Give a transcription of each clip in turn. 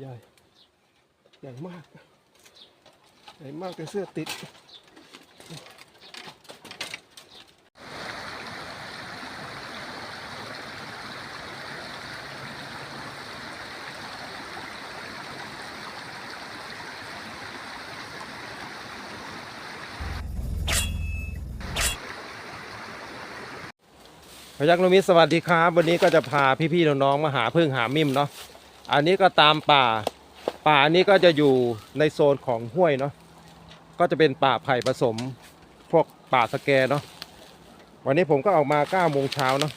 ใหญ่ ใหญ่มาก ใหญ่มากแต่เสื้อติด พยักนมิตรสวัสดีครับ วันนี้ก็จะพาพี่ๆน้องๆมาหาพึ่งหามิ่มเนาะ อันนี้ก็ตามป่า ป่าอันนี้ก็จะอยู่ในโซนของห้วยเนาะก็จะเป็นป่าไผ่ผสมพวกป่าสแกเนาะวันนี้ผมก็ออกมา9โมงเช้าเนาะ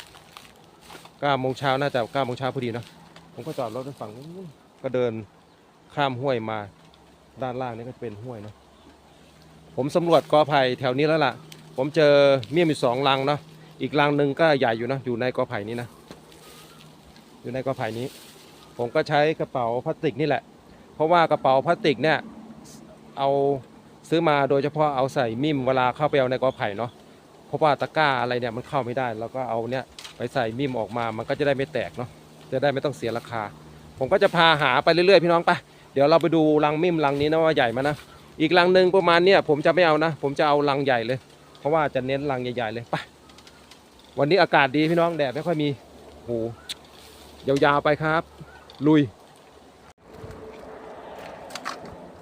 9โมงเช้าน่าจะ9โมงเช้าพอดีเนาะผมก็จอดรถด้านฝั่งนู้นก็เดินข้ามห้วยมาด้านล่างนี่ก็เป็นห้วยเนาะผมสำรวจกอไผ่แถวนี้แล้วล่ะ ผมเจอเมี่ยมอยู่สองลังเนาะอีกรังหนึ่งก็ใหญ่อยู่นะอยู่ในกอไผ่นี้นะอยู่ในกอไผ่นี้ ผมก็ใช้กระเป๋าพลาสติกนี่แหละ เพราะว่ากระเป๋าพลาสติกเนี่ยเอาซื้อมาโดยเฉพาะเอาใส่มิมเวลาเข้าไปเอาในกอไผ่เนาะเพราะว่าตะกร้าอะไรเนี่ยมันเข้าไม่ได้ แล้วก็เอาเนี่ยไปใส่มิมออกมามันก็จะได้ไม่แตกเนาะจะได้ไม่ต้องเสียราคา ผมก็จะพาหาไปเรื่อยๆพี่น้องไปเดี๋ยวเราไปดูรังมิมรังนี้นะว่าใหญ่มานะอีกรังหนึ่งประมาณเนี่ยผมจะไม่เอานะ ผมจะเอารังใหญ่เลย เพราะว่าจะเน้นรังใหญ่ๆเลยไปวันนี้อากาศดีพี่น้องแดดไม่ค่อยมีโหยาวๆไปครับ ลุย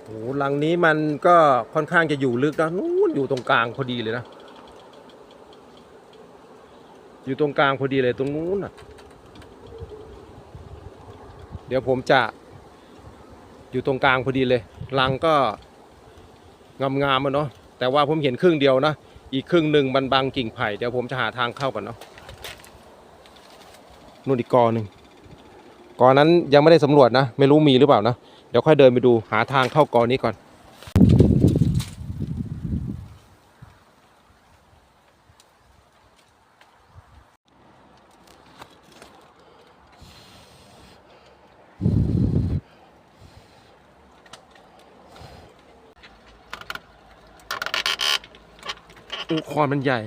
โหหลังนี้มันก็ค่อนข้างจะอยู่ลึกนะนู้นอยู่ตรงกลางพอดีเลยนะ อยู่ตรงกลางพอดีเลยตรงนู้นน่ะเดี๋ยวผมจะอยู่ตรงกลางพอดีเลยรังก็งามๆมันเนาะแต่ว่าผมเห็นครึ่งเดียวนะ อีกครึ่งหนึ่งมันบังกิ่งไผ่เดี๋ยวผมจะหาทางเข้าก่อนเนาะนู่นอีกกอหนึ่ง กอนั้นยังไม่ได้สำรวจนะ ไม่รู้มีหรือเปล่านะ เดี๋ยวค่อยเดินไปดูหาทางเข้ากอนี้ก่อนอ้คอนมันใหญ่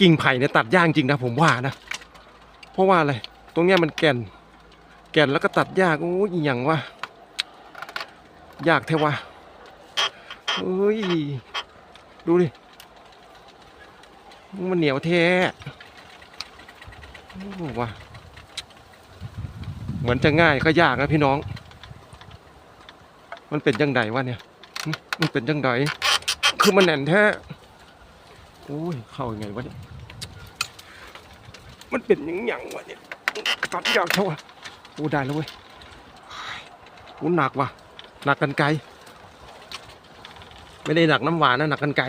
กิ่งไผ่เนี่ยตัดยากจริงนะผมว่านะ เพราะว่าอะไร ตรงเนี้ยมันแก่น ก่นแล้วก็ตัดยากโอ้ยอหย่างวะยากแท้วะเอ้ย ดูดิ มันเหนียวแท้โอ้ว่ะเหมือนจะง่ายก็ยากนะพี่น้อง มันเป็นจังไดวะเนี่ย มันเป็นจังไดคือมันแน่นแท้โอ้ย เข้ายังไงวะเนี่ย มันเป็นยังหยังวะเนี่ยตัดยากเท่าวะ โอ้ได้แล้วเว้ยโอ้หนักว่ะ หนักกันไกล ไม่ได้หนักน้ำหวานนะหนักกันไกล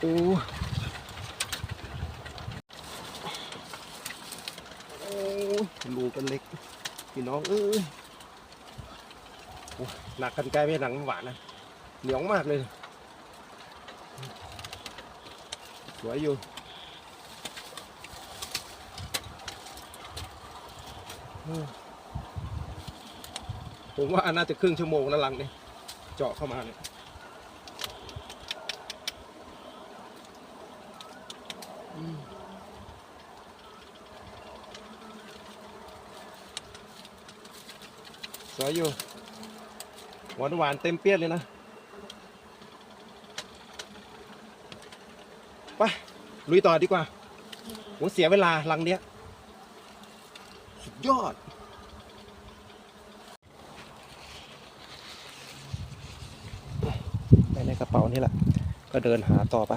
โอ้โอ้ลูกันเล็ก พี่น้องเอ้ยหนักกันไกลไม่หนักน้ำหวานนะ เหนียวมากเลย สวยอยู่ ผมว่าน่าจะครึ่งชั่วโมงแล้วลังเนี่ยเจาะเข้ามาเนี่ยสวยอยู่หวานหวานๆเต็มเปี้ยนเลยนะ ไป ลุยต่อดีกว่าโหเสียเวลาลังเนี้ย สุดยอด ไปในกระเป๋านี่แหละ ก็เดินหาต่อไป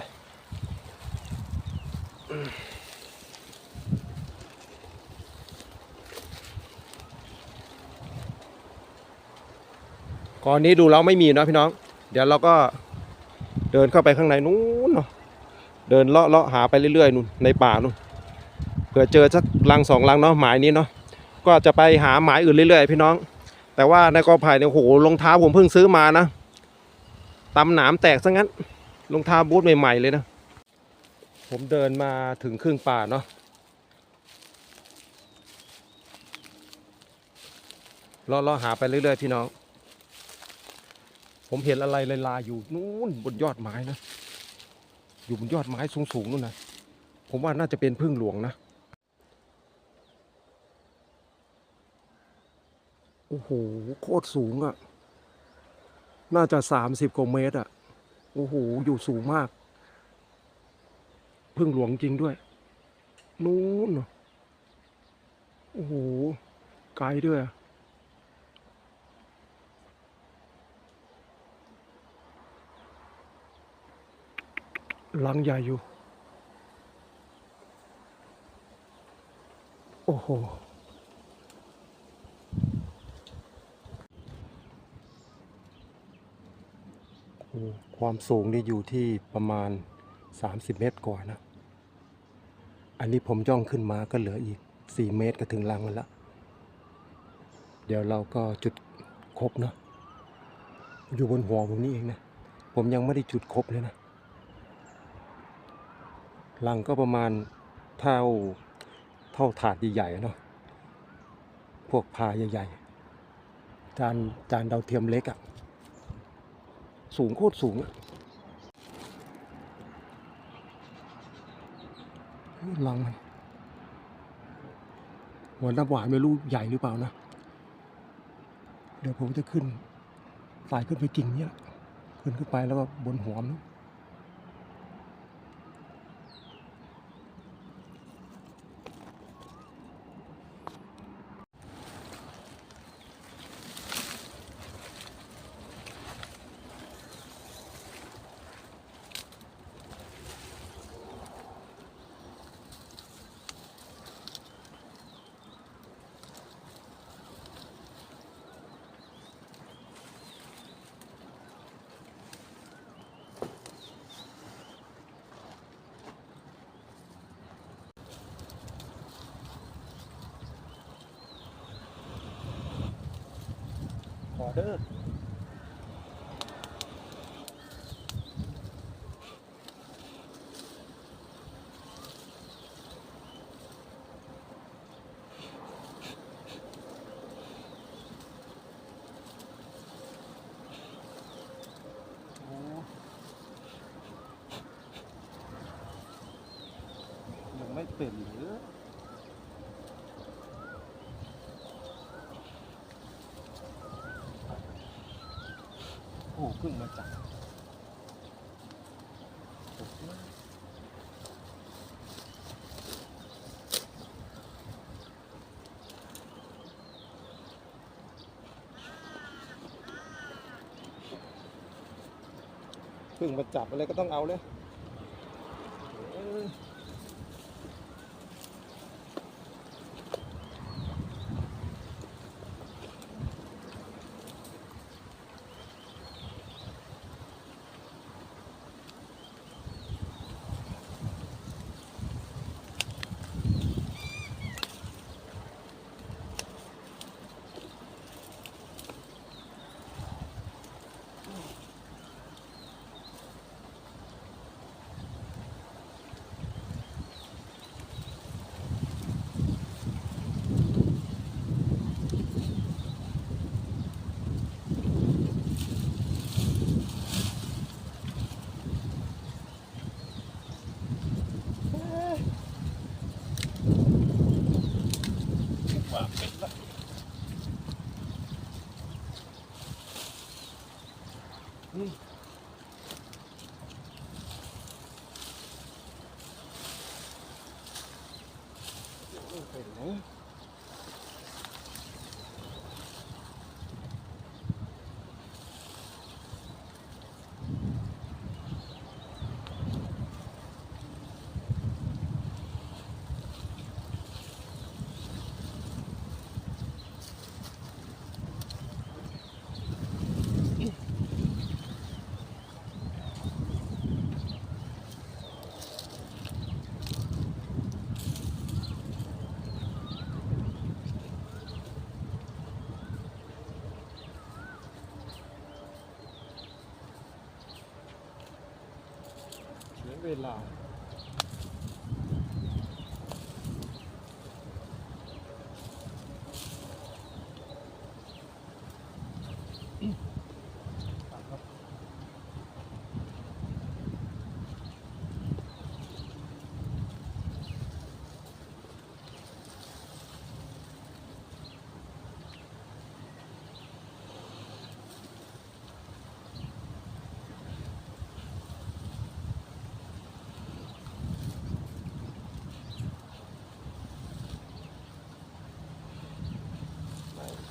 ก่อนนี้ดูแล้วไม่มีเนาะพี่น้อง เดี๋ยวเราก็เดินเข้าไปข้างในนู้นเนาะ เดินเลาะเลาะหาไปเรื่อยๆนู่นในป่านู่น เผื่อเจอสักลังสองลังเนาะหมายนี้เนาะ ก็จะไปหาหมายอื่นเรื่อยๆ พี่น้อง แต่ว่าในกอไผ่เนี่ยโอ้โหรองเท้าผมเพิ่งซื้อมานะตำหนามแตกซะงั้นรองเท้าบูทใหม่ๆเลยนะ ผมเดินมาถึงครึ่งป่าเนาะเลาะเลาะหาไปเรื่อยๆ พี่น้อง ผมเห็นอะไรลายๆอยู่นู้นบนยอดไม้นะ อยู่บนยอดไม้สูงๆนู่นนะ ผมว่าน่าจะเป็นพึ่งหลวงนะ โอ้โห โคตรสูงอะ่ะ น่าจะสามสิบกว่าเมตรอะ่ะ โอ้โห อยู่สูงมาก พึ่งหลวงจริงด้วย นู้นน่ะโอ้โห ไกลด้วยอะลังใหญ่อยู่ โอ้โห ความสูงนี่อยู่ที่ประมาณ 30 เมตรกว่านะ อันนี้ผมย่องขึ้นมาก็เหลืออีก 4 เมตรก็ถึงรังมันละ เดี๋ยวเราก็จุดครบเนาะ อยู่บนหัวผมนี่เองนะ ผมยังไม่ได้จุดครบเลยนะรังก็ประมาณเท่าเท่าถาดใหญ่ๆเนาะ พวกพาใหญ่ๆ จานจานดาวเทียมเล็กอะ สูงโคตรสูงเฮ้ยลังมันหัวน้ำหวานไม่รู้ใหญ่หรือเปล่านะ เดี๋ยวผมจะขึ้นสายขึ้นไปกิ่งเนี้ยขึ้นขึ้นไปแล้วก็บนหัวมัน อเด้อยังไม่เป็นหรือ โอ้เพิ่งมาจับเพึ่งมาจับอะไรก็ต้องเอาเลย เวลา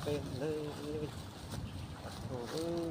เต็มเลยโอ้ย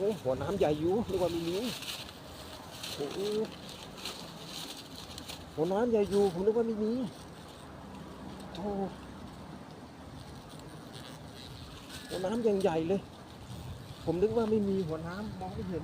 หโอ้หัวน้ำใหญ่อยู่นึกว่ามีนี้โอ้หัวน้ำใหญ่อยู่ผมนึกว่าไม่มีโอ้หัวน้ำยังใหญ่เลย ผมนึกว่าไม่มีหัวน้ำมองไม่เห็น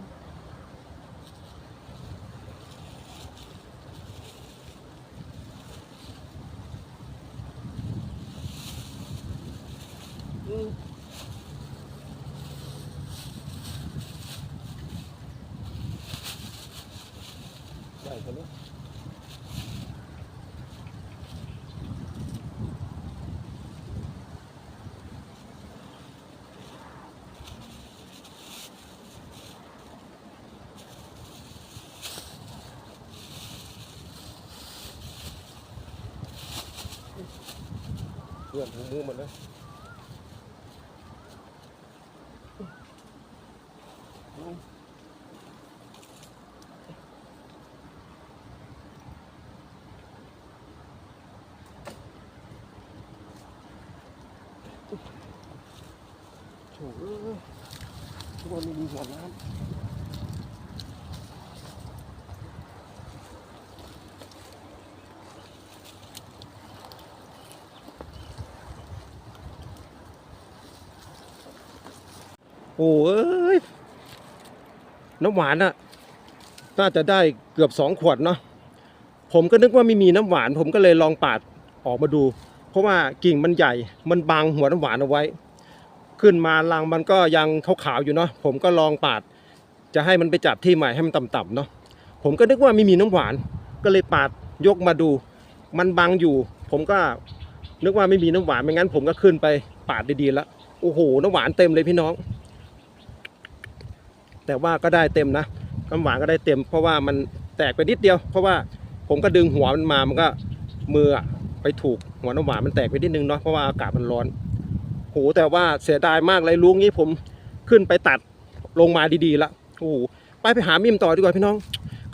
พื่อนหูมูหมดเลย โถ่เอ้ยทุกวันนี้มีหัวน้ำ โอ้เอ้ยน้ำหวานอะน่าจะได้เกือบสองขวดเนาะผมก็นึกว่าไม่มีน้ำหวาน ผมก็เลยลองปาดออกมาดู เพราะว่ากิ่งมันใหญ่มันบังหัวน้ำหวานเอาไว้ ขึ้นมารังมันก็ยังขาวๆอยู่เนาะผมก็ลองปาด จะให้มันไปจับที่ใหม่ให้มันต่ำๆเนาะผมก็นึกว่าไม่มีน้ำหวาน ก็เลยปาดยกมาดู มันบังอยู่ ผมก็นึกว่าไม่มีน้ำหวานไม่งั้น ผมก็ขึ้นไปปาดดีๆแล้วโอ้โหน้ำหวานเต็มเลยพี่น้อง แต่ว่าก็ได้เต็มนะน้ำหวานก็ได้เต็ม เพราะว่ามันแตกไปนิดเดียว เพราะว่าผมก็ดึงหัวมันมามันก็มือไปถูกหัวน้ำหวานมันแตกไปนิดนึงเนาะเพราะว่าอากาศมันร้อนโหแต่ว่าเสียดายมากเลยลุงนี้ผมขึ้นไปตัดลงมาดีๆละโอ้โหไปไปหามิมต่อดีกว่าพี่น้อง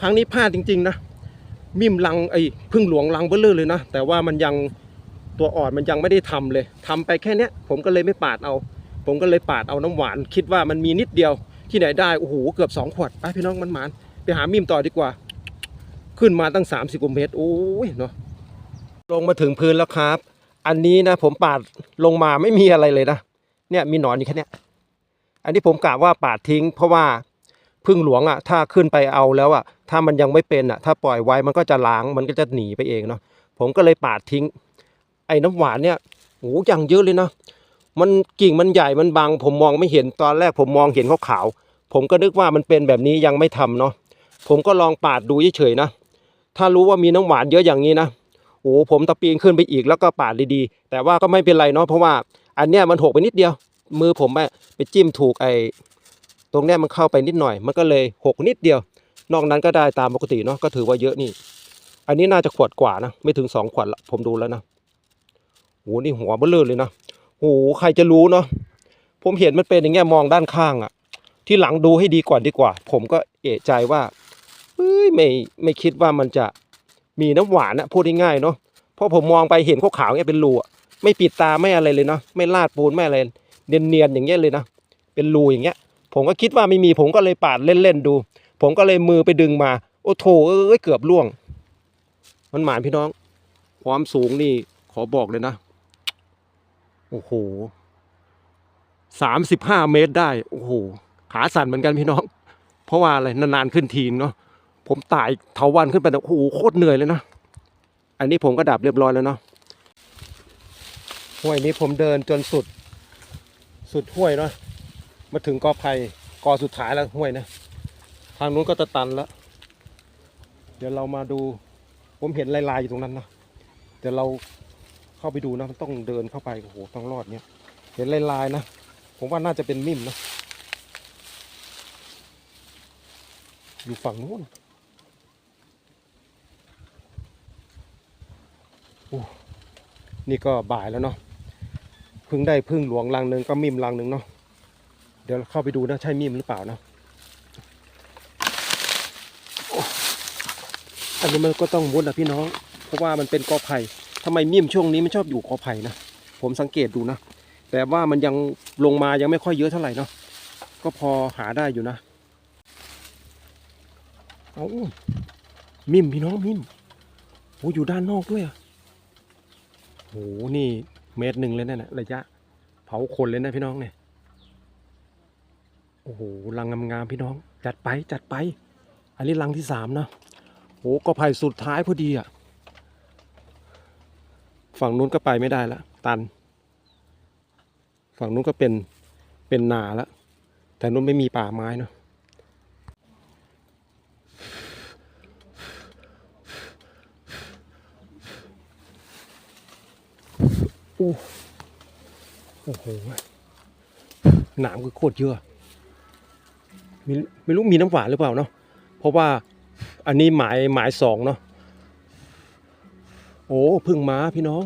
ครั้งนี้พลาดจริง ๆ นะมิมลังไอ้พึ่งหลวงลังเบลเลอร์เลยนะแต่ว่ามันยังตัวอ่อนมันยังไม่ได้ทำเลยทำไปแค่เนี้ยผมก็เลยไม่ปาดเอา ผมก็เลยปาดเอาน้ำหวาน คิดว่ามันมีนิดเดียว ที่ไหนได้โอ้โหเกือบสองขวดไปพี่น้องมันหมานไปหามิมต่อดีกว่า ขึ้นมาตั้ง3 0กว่าเมตรโอ้ยเนาะลงมาถึงพื้นแล้วครับ อันนี้นะผมปาดลงมาไม่มีอะไรเลยนะเนี่ยมีหนอนอยู่แค่เนี้ยอันนี้ผมกะว่าปาดทิ้ง เพราะว่าพึ่งหลวงอะ ถ้าขึ้นไปเอาแล้วอะ ถ้ามันยังไม่เป็นอะ ถ้าปล่อยไว้มันก็จะล้างมันก็จะหนีไปเองเนาะผมก็เลยปาดทิ้ง ไอ้น้ำหวานเนี่ยโอ้ยังเยอะเลยนะ มันกิ่งมันใหญ่มันบางผมมองไม่เห็นตอนแรกผมมองเห็นขาวๆผมก็นึกว่ามันเป็นแบบนี้ยังไม่ทำเนาะผมก็ลองปาดดูเฉยๆนะ ถ้ารู้ว่ามีน้ำหวานเยอะอย่างนี้นะโอ้ผมตะปีนขึ้นไปอีกแล้วก็ปาดดีๆ แต่ว่าก็ไม่เป็นไรเนาะเพราะว่าอันเนี้ยมันหกไปนิดเดียว มือผมไปไปจิ้มถูกไอ้ตรงเนี้ยมันเข้าไปนิดหน่อย มันก็เลยหกนิดเดียว นอกนั้นก็ได้ตามปกติเนาะก็ถือว่าเยอะนี่ อันนี้น่าจะขวดกว่านะ ไม่ถึงสองขวดละผมดูแล้วนะโอ้นี่หัวเบลเลอเลยนะ โอ้ใครจะรู้เนาะผมเห็นมันเป็นอย่างเงี้ยมองด้านข้างอะที่หลังดูให้ดีก่อนดีกว่า ผมก็เอะใจว่าเอ้ยไม่ไม่คิดว่ามันจะมีน้ำหวานอะพูดง่ายๆเนาะเพราะผมมองไปเห็นขาวๆเนี่ยเป็นรูอะไม่ปิดตาไม่อะไรเลยเนาะไม่ลาดปูนไม่อะไรเนียนๆอย่างเงี้ยเลยนะเป็นรูอย่างเงี้ย ผมก็คิดว่าไม่มีผมก็เลยปาดเล่นๆดู ผมก็เลยมือไปดึงมา โอ้โถเอ้ยเกือบล่วง มันหมานพี่น้อง ความสูงนี่ขอบอกเลยนะ โอ้โหสามสิบห้าเมตรได้ โอ้โห ขาสั่นเหมือนกันพี่น้อง เพราะว่าอะไร นานๆขึ้นทีเนาะ ผมตายเถาวันขึ้นไปโอ้โหโคตรเหนื่อยเลยนะออันนี้ผมก็ดับเรียบร้อยแล้วเนาะ ห้วยนี้ผมเดินจนสุด สุดห้วยเนาะ มาถึงกอไผ่กอสุดท้ายแล้วห้วยนะ ทางนู้นก็จะตันแล้ว เดี๋ยวเรามาดู ผมเห็นลายๆอยู่ตรงนั้นเนาะ เดี๋ยวเรา เข้าไปดูนะมันต้องเดินเข้าไปโอ้โหต้องรอดเนี่ย เห็นลายๆนะผมว่าน่าจะเป็นมิ่มนะอยู่ฝั่งนู้นนี่ก็บ่ายแล้วเนาะเพิ่งได้พึ่งหลวงลังหนึ่งก็มิ่มลังหนึ่งเนาะเดี๋ยวเข้าไปดูนะใช่มิ่มหรือเปล่านะอ้อันนี้มันก็ต้องมุดนะพี่น้อง เพราะว่ามันเป็นกอไผ่ ทำไมมิ่มช่วงนี้มันชอบอยู่กอไผ่นะผมสังเกตดูนะ แต่ว่ามันยังลงมายังไม่ค่อยเยอะเท่าไหร่เนาะก็พอหาได้อยู่นะเอามิมพี่น้องมิมโอ้อยู่ด้านนอกด้วยอะโหนี่เมตรหนึ่งเลยนะเนี่ยระยะ เผาคนเลยนะพี่น้องเนี่ยโอ้โหรังงามๆพี่น้อง จัดไปจัดไป อันนี้รังที่สามนะโหก็ไผ่สุดท้ายพอดีอะ ฝั่งนู้นก็ไปไม่ได้ละตัน ฝั่งนู้นก็เป็นเป็นนาแล้วแต่นู้นไม่มีป่าไม้เนาะโอ้โหหนามคือโคตรเยอะไม่ไม่รู้มีน้ำหวานหรือเปล่าเนาะเพราะว่าอันนี้หมายหมายสองเนาะ อ้พึ่งมาพี่น้อง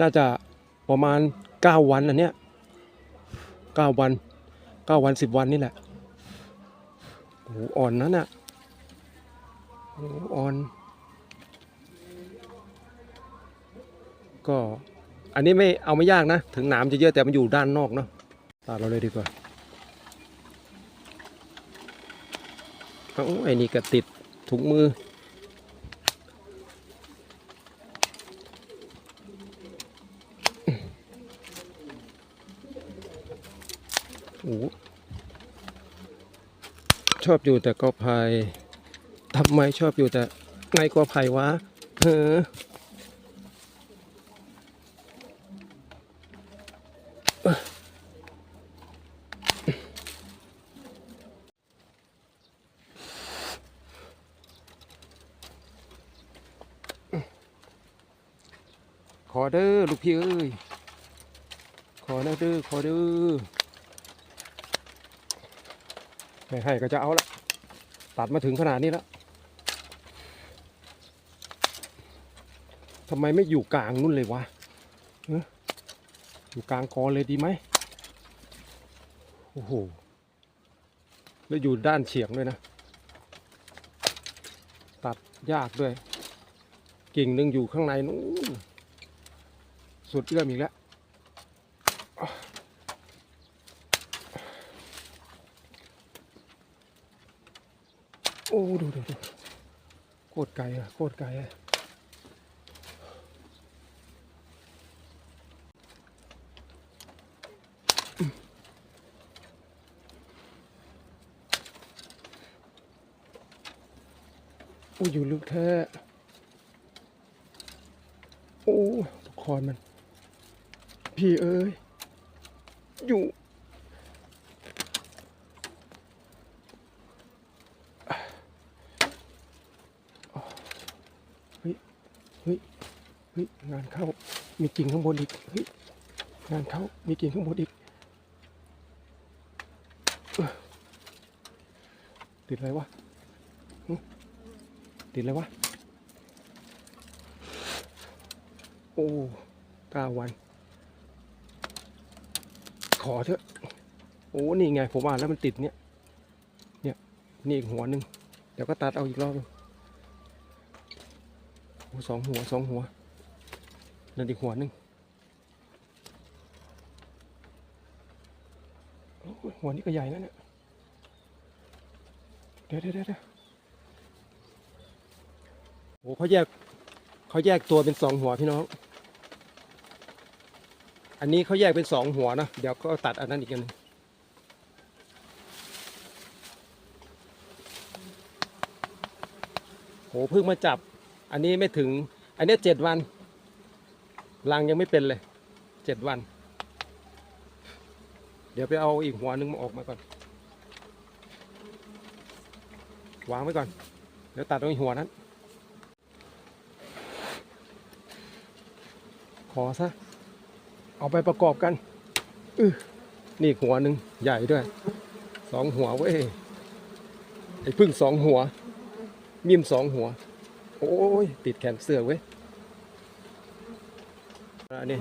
น่าจะประมาณเก้าวันอันเนี้ยเก้าวันเก้าวันสิบวันนี่แหละโอ้อ่อนนั่นน่ะโอ้อ่อน ก็อันนี้ไม่เอาไม่ยากนะ ถึงหนามจะเยอะแต่มันอยู่ด้านนอกเนาะตัดเราเลยดีกว่าเอาไอ้นี่ก็ติดถุงมือ ชอบอยู่แต่กอไผ่ทำไมชอบอยู่แต่ในกอไผ่วะเออขอเด้อลูกพี่เอ้ย ขอนะเด้อขอเด้อ ไม่ให้ก็จะเอาละตัดมาถึงขนาดนี้แล้วทำไมไม่อยู่กลางนู่นเลยวะเอ้ออยู่กลางกอเลยดีไหมโอ้โหแล้วอยู่ด้านเฉียงด้วยนะ ตัดยากด้วย กิ่งหนึ่งอยู่ข้างในนู้นสุดเอื้อมอีกแล้ว โอ้ ดูดูดูโค ตรไกลอะโคตรไกลอะโอ้อยู่ลึกแท้โอ้คอนมัน พี่เอ้ย อยู่ เฮ้ย เฮ้ย เฮ้ยงานเข้า มีกิ่งข้างบนอีกเฮ้ยงานเข้า มีกิ่งข้างบนอีกติดอะไรวะติดอะไรวะ โอ้เก้าวัน ขอเถอะ โอ้ นี่ไงผมว่าแล้วมันติดเนี่ย เนี่ย นี่อีกหัวหนึ่ง เดี๋ยวก็ตัดเอาอีกรอบหนึ่งโอ้สองหัวสองหัว นั่นอีกหัวหนึ่งหัวนี้ก็ใหญ่นะเนี่ยเดี๋ยวเดี๋ยวเดี๋ยวโอ้เขาแยกเขาแยกตัวเป็นสองหัวพี่น้อง อันนี้เขาแยกเป็นสองหัวนะเดี๋ยวก็ตัดอันนั้นอีกอันหนึงโหเพิ่งมาจับ อันนี้ไม่ถึง อันนี้เจ็ดวัน รังยังไม่เป็นเลยเจ็ดวัน เดี๋ยวไปเอาอีกหัวหนึงมาออกมาก่อน วางไว้ก่อน เดี๋ยวตัดตรงหัวนั้น ขอซะ เอาไปประกอบกันอนี่หัวหนึ่งใหญ่ด้วย สองหัวเว้ย ไอ้พึ่งสองหัว มิมสองหัว โอ้ยติดแขนเสื้อเว้ย อันนี้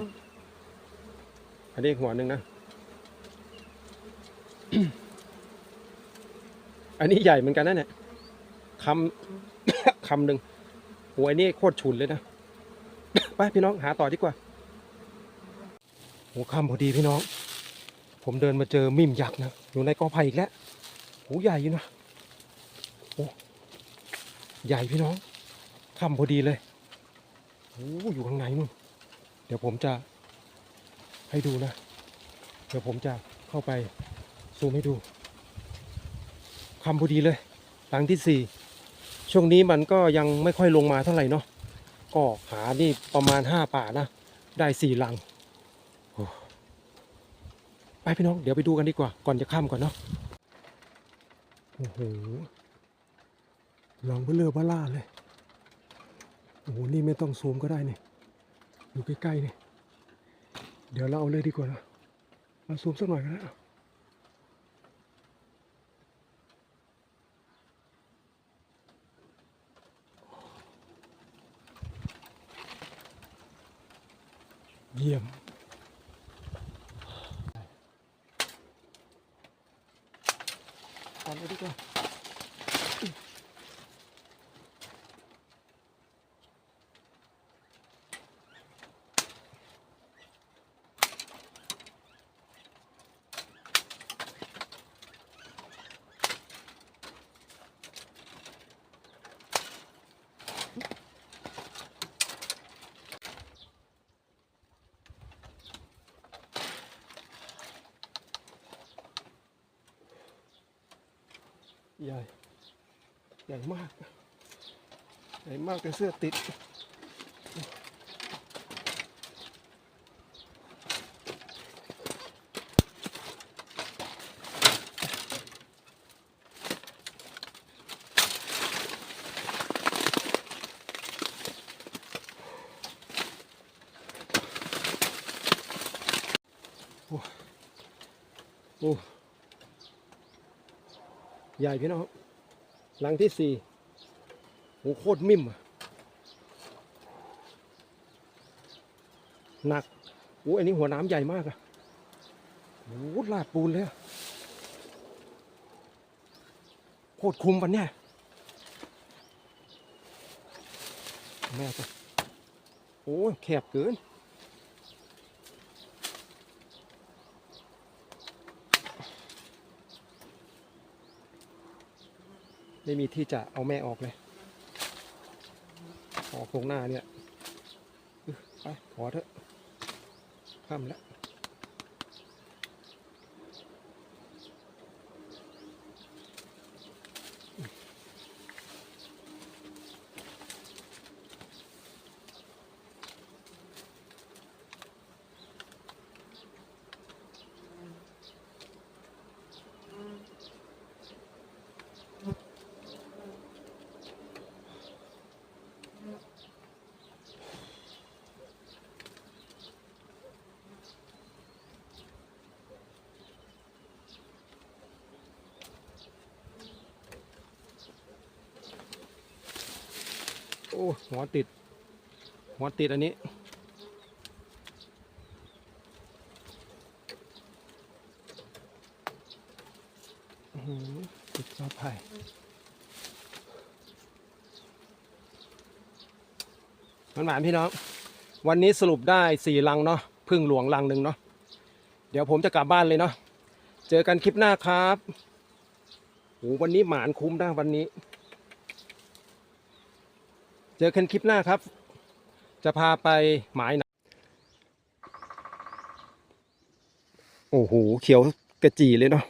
อันนี้หัวหนึ่งนะ อันนี้ใหญ่เหมือนกันนะเนี่ยคำคำหนึ่งโอ้ยนี่โคตรฉุนเลยนะ ไปพี่น้องหาต่อดีกว่าโอ้คำพอดีพี่น้อง ผมเดินมาเจอมิมยักษ์นะ อยู่ในกอไผ่อีกแล้วโอ้ใหญ่อยู่นะโอ้ใหญ่พี่น้องคำพอดีเลยโอ้อยู่ข้างในนู่น ดี๋ยวผมจะให้ดูนะ เดี๋ยวผมจะเข้าไปซูมให้ดูคำพอดีเลยหลังที่สี่ช่วงนี้มันก็ยังไม่ค่อยลงมาเท่าไหร่เนาะก็หานี่ประมาณห้าป่านะ ได้สี่ลังโอ้ไปพี่น้อง เดี๋ยวไปดูกันดีกว่า ก่อนจะข้ามก่อนเนาะโอ้โหลังเบลเลอร์บล่าเลยโอ้โหนี่ไม่ต้องซูมก็ได้เนี่ย อยู่ใกล้ๆนี่เดี๋ยวเราเอาเลยดีกว่านะเราซูมสักหน่อยก็ได้อะเยี่ยมเอา ใหญ่ ใหญ่มาก ใหญ่มากแต่เสื้อติด โอ้โอ้ ใหญ่พี่น้องหลังที่สี่โหโคตรมิ่มอะหนักโอ้อันนี้หัวน้ำใหญ่มากอะโอ้ลาดปูนเลยโคตรคุมวันเนี้ยแม่ก็โอ้แคบเกิน ไม่มีที่จะเอาแม่ออกเลยออกตรงหน้าเนี่ย ไปขอเถอะข้ามแล้ว โอ้หั วติด หัวติดอันนี้อื้อหือติดซอไผ่มันหมานพี่น้อง วันนี้สรุปได้สี่ลังเนาะพึ่งหลวงลังหนึ่งเนาะเดี๋ยวผมจะกลับบ้านเลยเนาะเจอกันคลิปหน้าครับโอ้วันนี้หมานคุ้มนะวันนี้ เจอกันคลิปหน้าครับ จะพาไปหมายหนะโอ้โห เขียวกระจีเลยเนาะ